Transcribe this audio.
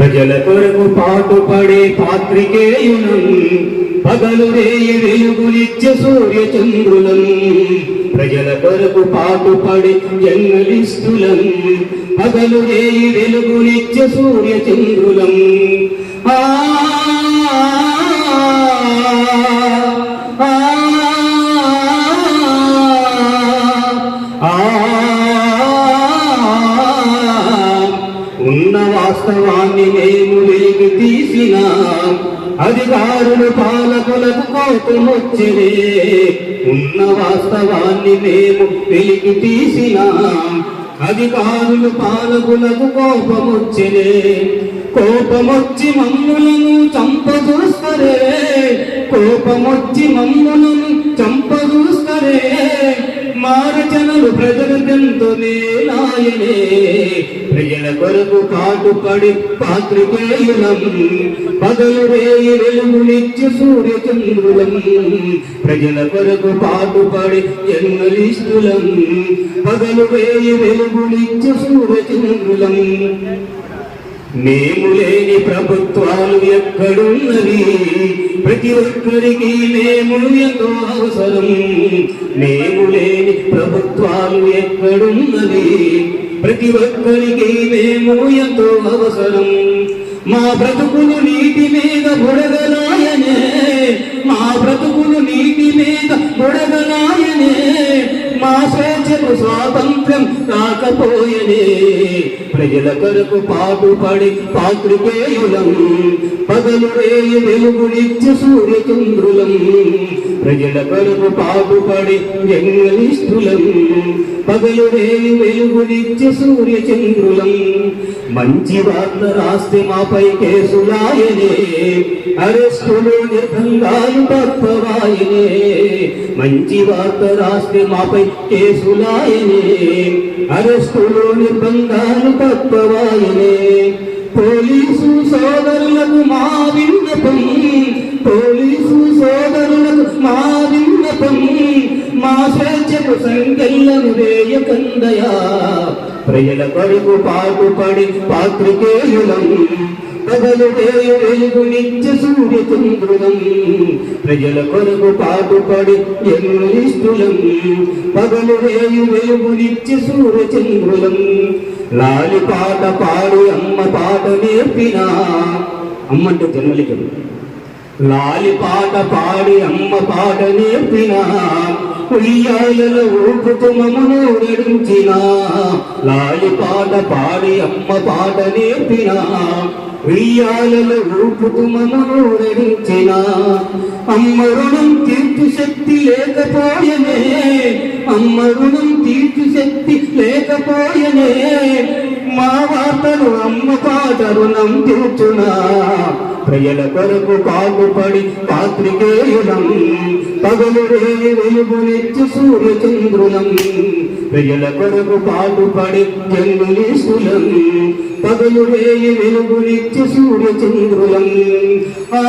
ప్రజల కొరకు పాటుపడే పాత్రికేయులం పగలు రేయి వెలుగులిచ్చే సూర్య చంద్రులం ప్రజల కొరకు పాటుపడే జర్నలిస్టులం పగలు రేయి వెలుగులిచ్చే సూర్య చంద్రులం ఆ, వాస్తవాన్ని మేము వెలికి తీసిన. అధికారులు పాలకులకు కోపమొచ్చినే ఉన్న వాస్తవాన్ని మేము వెలికి తీసిన. అధికారులు పాలకులకు కోపమొచ్చినే కోపమొచ్చి మమ్ములను చంపదూస్తరే కోపమొచ్చి మమ్ములను చంపదూస్తరే మారచనలు ప్రజలకెంతో నేలాయనే ప్రియల కొరకు కాటుపడి పాత్రికేయులం పగలు రేయి వెలుగునిచ్చు సూర్య చంద్రులం ప్రజల కొరకు పాటుపడి జర్నలిస్టులం పగలు రేయి వెలుగునిచ్చు సూర్య చంద్రులం మేము లేని ప్రభుత్వాలు ఎక్కడున్నవి? ప్రతి ఒక్కరికి మేము ఎంతో అవసరం. మేము లేని ప్రభుత్వాలు ఎక్కడున్నవి? ప్రతి ఒక్కరికి మేము ఎంతో అవసరం. మా బ్రతుకులు నీటి మీద బుడగలాయనే. మా బ్రతుకులు నీటి మీద బుడగలాయనే. స్వాతంత్ర్యం కాకపోయనే ప్రజల కొరకు పాటుపడి పాత్రికేయులం పగలు రేయి వెలుగునిచ్చు సూర్యచంద్రులం. ప్రజల కొరకు పాటుపడి జంగలిష్ఠులం పగలు రేయి వెలుగునిచ్చు సూర్య చంద్రులం. మంచి వార్త రాస్తే మాపై కేసులాయనే. అరెస్టులు నిర్బంధాలు తప్పవాయనే మంచి వార్త రాస్తే మాపై కేసులాయనే. అరెస్టులు నిర్బంధాలు తప్పవాయనే పోలీసు సోదరులకు మా విన్నపం. మా విన్నపం మా స్వేచ్ఛకు సంఖ్యలను వేయకందయా ప్రజల కొరకు పాటుపడి పాత్రికేయులం పగలు వేయు నిత్య సూర్య చంద్రులం ప్రజల కొరకు పాటుపడి జర్నలిస్టులం పగలు వేయు వెలుగు నిత్య సూర్య చంద్రులం లాలి పాట పాడి అమ్మ పాట నేర్పినా. అమ్మంటే అంటే లాలి పాట పాడి అమ్మ పాట నేర్పిన ఉయ్యాలలో ఊపుతూ మమ్మను నడించిన లాలి పాట పాడి అమ్మ పాట నేర్పిన ఉయ్యాలలో ఊపుతూ మమ్మను నడించిన అమ్మ రుణం తీర్చు శక్తి లేకపోయనే అమ్మ రుణం తీర్చు శక్తి లేకపోయనే మా వార్తలు అమ్మ పాట రుణం తీర్చునా ప్రజల కొరకు పాటుపడి పాత్రికేయులం. పగలు రేయి వెలుగునిచ్చు సూర్య ప్రజల కొరకు పాటుపడి జంగులిస్తులం పగలు రేయి వెలుగునిచ్చు సూర్యచంద్రులం. ఆ